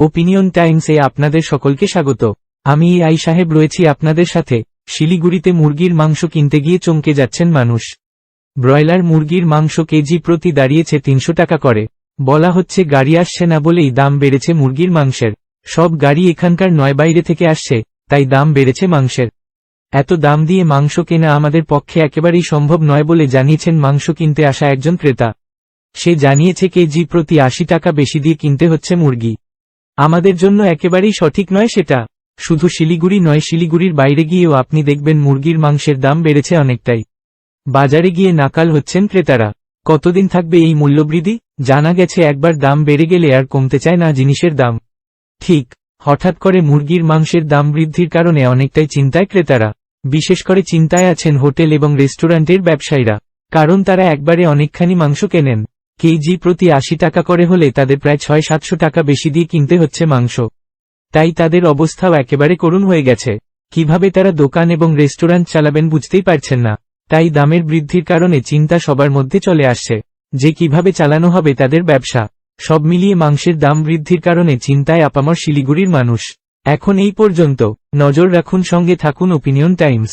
Opinion টাইমসে আপনাদের সকলকে স্বাগত। আমি আই সাহেব রয়েছি আপনাদের সাথে। শিলিগুড়িতে মুরগির মাংস কিনতে গিয়ে চমকে যাচ্ছেন মানুষ। ব্রয়লার মুরগির মাংস কেজি প্রতি দাঁড়িয়েছে তিনশো টাকা করে। বলা হচ্ছে গাড়ি আসছে না বলেই দাম বেড়েছে মুরগির মাংসের। সব গাড়ি এখানকার নয় বাইরে থেকে আসছে, তাই দাম বেড়েছে মাংসের। এত দাম দিয়ে মাংস কেনা আমাদের পক্ষে একেবারেই সম্ভব নয় বলে জানিয়েছেন মাংস কিনতে আসা একজন ক্রেতা। সে জানিয়েছে কেজি প্রতি আশি টাকা বেশি দিয়ে কিনতে হচ্ছে মুরগি। আমাদের জন্য একেবারেই সঠিক নয় সেটা। শুধু শিলিগুড়ি নয়, শিলিগুড়ির বাইরে গিয়েও আপনি দেখবেন মুরগির মাংসের দাম বেড়েছে অনেকটাই। বাজারে গিয়ে নাকাল হচ্ছেন ক্রেতারা। কতদিন থাকবে এই মূল্যবৃদ্ধি? জানা গেছে একবার দাম বেড়ে গেলে আর কমতে চায় না জিনিসের দাম। ঠিক, হঠাৎ করে মুরগির মাংসের দাম বৃদ্ধির কারণে অনেকটাই চিন্তায় ক্রেতারা। বিশেষ করে চিন্তায় আছেন হোটেল এবং রেস্টুরেন্টের ব্যবসায়ীরা। কারণ তারা একবারে অনেকখানি মাংস কেনেন। কেজি প্রতি আশি টাকা করে হলে তাদের প্রায় ছয় সাতশো টাকা বেশি দিয়ে কিনতে হচ্ছে মাংস। তাই তাদের অবস্থাও একেবারে করুণ হয়ে গেছে। কীভাবে তারা দোকান এবং রেস্টুরেন্ট চালাবেন বুঝতেই পারছেন না। তাই দামের বৃদ্ধির কারণে চিন্তা সবার মধ্যে চলে আসছে, যে কীভাবে চালানো হবে তাদের ব্যবসা। সব মিলিয়ে মাংসের দাম বৃদ্ধির কারণে চিন্তায় আপামর শিলিগুড়ির মানুষ। এখন এই পর্যন্ত। নজর রাখুন সঙ্গে থাকুন ওপিনিয়ন টাইমস